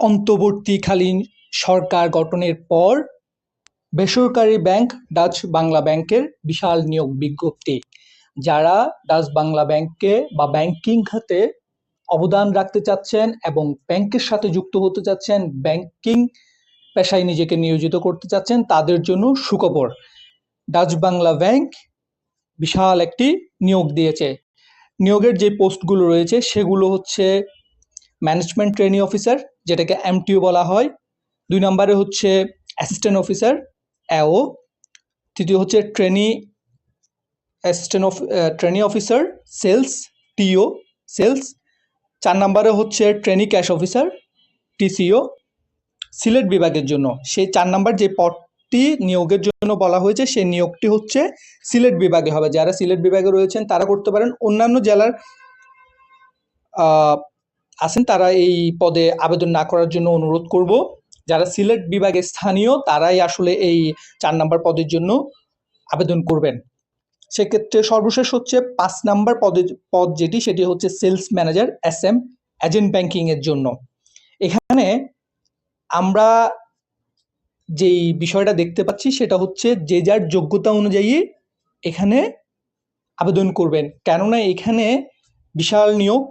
অন্তর্বর্তীকালীন সরকার গঠনের পর বেসরকারি ব্যাংক ডাচ বাংলা ব্যাংকের বিশাল নিয়োগ বিজ্ঞপ্তি, যারা ডাচ বাংলা ব্যাংকে বা ব্যাংকিং খাতে অবদান রাখতে চাচ্ছেন এবং ব্যাংকের সাথে যুক্ত হতে চাচ্ছেন, ব্যাংকিং পেশায় নিজেকে নিয়োজিত করতে চাচ্ছেন, তাদের জন্য সুখবর। ডাচ বাংলা ব্যাংক বিশাল একটি নিয়োগ দিয়েছে। নিয়োগের যে পোস্টগুলো রয়েছে, সেগুলো হচ্ছে ম্যানেজমেন্ট ট্রেনিং অফিসার যেটাকে এমটিও বলা হয়। দুই নম্বরে হচ্ছে অ্যাসিস্ট্যান্ট অফিসার অ্যাও তৃতীয় হচ্ছে trainee assistant of trainee officer sales TO sales চার নম্বরে হচ্ছে trainee cash officer TCO Sylhet বিভাগের জন্য, সেই চার নাম্বার যে পদটি নিয়োগের জন্য বলা হয়েছে, সেই নিয়োগটি হচ্ছে সিলেট বিভাগে হবে। যারা সিলেট বিভাগে রয়েছেন, তারা করতে পারেন। অন্যান্য জেলার আছেন, তারা এই পদে আবেদন না করার জন্য অনুরোধ করব। যারা সিলেট বিভাগে স্থানীয়, তারাই আসলে এই চার নাম্বার পদের জন্য আবেদন করবেন। সেক্ষেত্রে সর্বশেষ হচ্ছে পাঁচ নাম্বার পদে পদ যেটি, সেটি হচ্ছে sales manager, S M, agent banking এর জন্য। এখানে আমরা যেই বিষয়টা দেখতে পাচ্ছি, সেটা হচ্ছে যে যার যোগ্যতা অনুযায়ী এখানে আবেদন করবেন। কেননা এখানে বিশাল নিয়োগ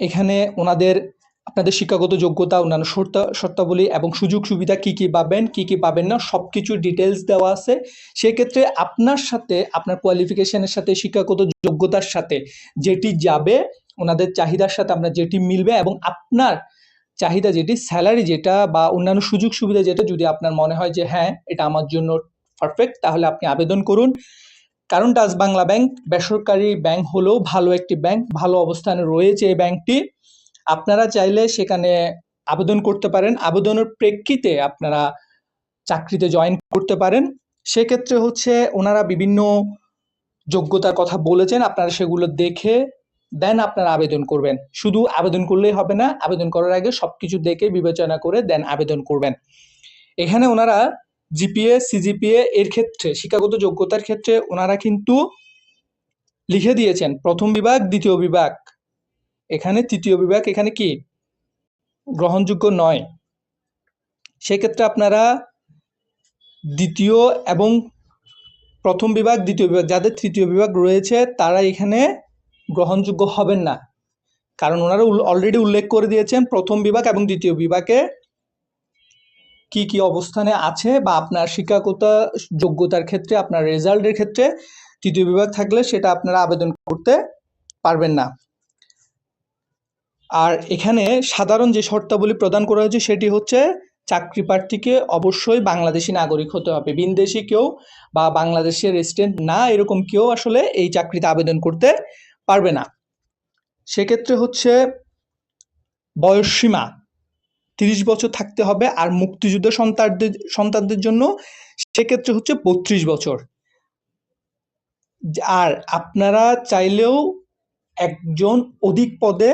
এখানে ওনাদের, আপনাদের শিক্ষাগত যোগ্যতা, অন্যান্য শর্তা, শর্তাবলী এবং সুযোগ সুবিধা কি কি পাবেন, কি কি পাবেন না সব কিছু ডিটেলস দেওয়া আছে। সেক্ষেত্রে আপনার সাথে, আপনার কোয়ালিফিকেশনের সাথে, শিক্ষাগত যোগ্যতার সাথে যেটি যাবে, ওনাদের চাহিদার সাথে আপনার যেটি মিলবে এবং আপনার চাহিদা যেটি স্যালারি যেটা বা অন্যান্য সুযোগ সুবিধা যেটা, যদি আপনার মনে হয় যে হ্যাঁ এটা আমার জন্য পারফেক্ট তাহলে আপনি আবেদন করুন। কারণ ডাচ বাংলা ব্যাংক বেসরকারি ব্যাংক হলেও ভালো একটি ব্যাংক, ভালো অবস্থানে রয়েছে এই ব্যাংকটি। আপনারা চাইলে সেখানে আবেদন করতে পারেন। আবেদনের প্রেক্ষিতে আপনারা চাকরিতে জয়েন করতে পারেন। সেক্ষেত্রে হচ্ছে ওনারা বিভিন্ন যোগ্যতার কথা বলেছেন, আপনারা সেগুলো দেখে দেন আপনারা আবেদন করবেন। শুধু আবেদন করলেই হবে না, আবেদন করার আগে সবকিছু দেখে বিবেচনা করে দেন আবেদন করবেন। এখানে ওনারা জিপিএ, সিজিপিএ এর ক্ষেত্রে, শিক্ষাগত যোগ্যতার ক্ষেত্রে ওনারা কিন্তু লিখে দিয়েছেন, প্রথম বিভাগ, দ্বিতীয় বিভাগ। এখানে তৃতীয় বিভাগ, এখানে কি? গ্রহণযোগ্য নয়। সেক্ষেত্রে আপনারা দ্বিতীয় এবং প্রথম বিভাগ, দ্বিতীয় বিভাগ, যাদের তৃতীয় বিভাগ রয়েছে, তারা এখানে গ্রহণযোগ্য হবেন না। কারণ ওনারা অলরেডি উল্লেখ করে দিয়েছেন প্রথম বিভাগ এবং দ্বিতীয় বিভাগে কি কি অবস্থানে আছে বা আপনার শিক্ষাগত যোগ্যতার ক্ষেত্রে, আপনার রেজাল্টের ক্ষেত্রে তৃতীয় বিভাগ থাকলে সেটা আপনারা আবেদন করতে পারবেন না। আর এখানে সাধারণ যে শর্তাবলী প্রদান করা হয়েছে সেটি হচ্ছে চাকরি প্রার্থীকে অবশ্যই বাংলাদেশি নাগরিক হতে হবে। বিনদেশি কেউ বা বাংলাদেশের রেসিডেন্ট না এরকম কেউ আসলে এই চাকরিতে আবেদন করতে পারবে না। সেক্ষেত্রে হচ্ছে বয়সসীমা। তিরিশ বছর থাকতে হবে আর মুক্তিযুদ্ধ সন্তানদের সন্তানদের জন্য সেক্ষেত্রে হচ্ছে বত্রিশ বছর। আর আপনারা চাইলেও একজন অধিক পদে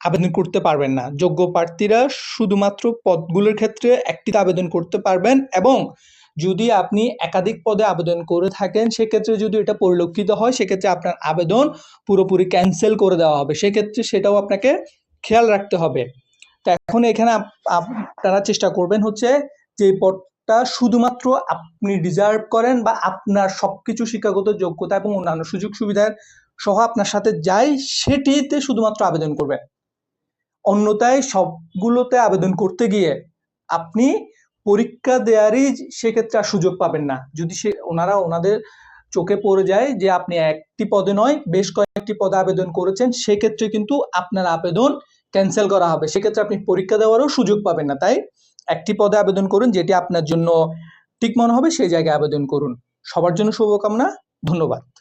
আবেদন করতে পারবেন না। যোগ্য প্রার্থীরা শুধুমাত্র পদগুলোর ক্ষেত্রে একটিতে আবেদন করতে পারবেন এবং যদি আপনি একাধিক পদে আবেদন করে থাকেন, সেক্ষেত্রে যদি এটা পরিলক্ষিত হয়, সেক্ষেত্রে আপনার আবেদন পুরোপুরি ক্যান্সেল করে দেওয়া হবে। সেক্ষেত্রে সেটাও আপনাকে খেয়াল রাখতে হবে। তো এখন এখানে আপ- আপনারা চেষ্টা করবেন হচ্ছে যে পদটা শুধুমাত্র আপনি ডিজার্ভ করেন বা আপনার সবকিছু শিক্ষাগত যোগ্যতা এবং অন্যান্য সুযোগ সুবিধার সহ আপনার সাথে যাই সেটিতে শুধুমাত্র আবেদন করবেন। অন্যথায় সবগুলোতে আবেদন করতে গিয়ে আপনি পরীক্ষা দেওয়ারই সেক্ষেত্রে আর সুযোগ পাবেন না। যদি সে, ওনারা ওনাদের চোখে পড়ে যায় যে আপনি একটি পদে নয়, বেশ কয়েকটি পদে আবেদন করেছেন, সেক্ষেত্রে কিন্তু আপনার আবেদন ক্যান্সেল করা হবে। সেক্ষেত্রে আপনি পরীক্ষা দেওয়ারও সুযোগ পাবেন না। তাই একটি পদে আবেদন করুন, যেটি আপনার জন্য ঠিক মনে হবে, সেই জায়গায় আবেদন করুন। সবার জন্য শুভকামনা, ধন্যবাদ।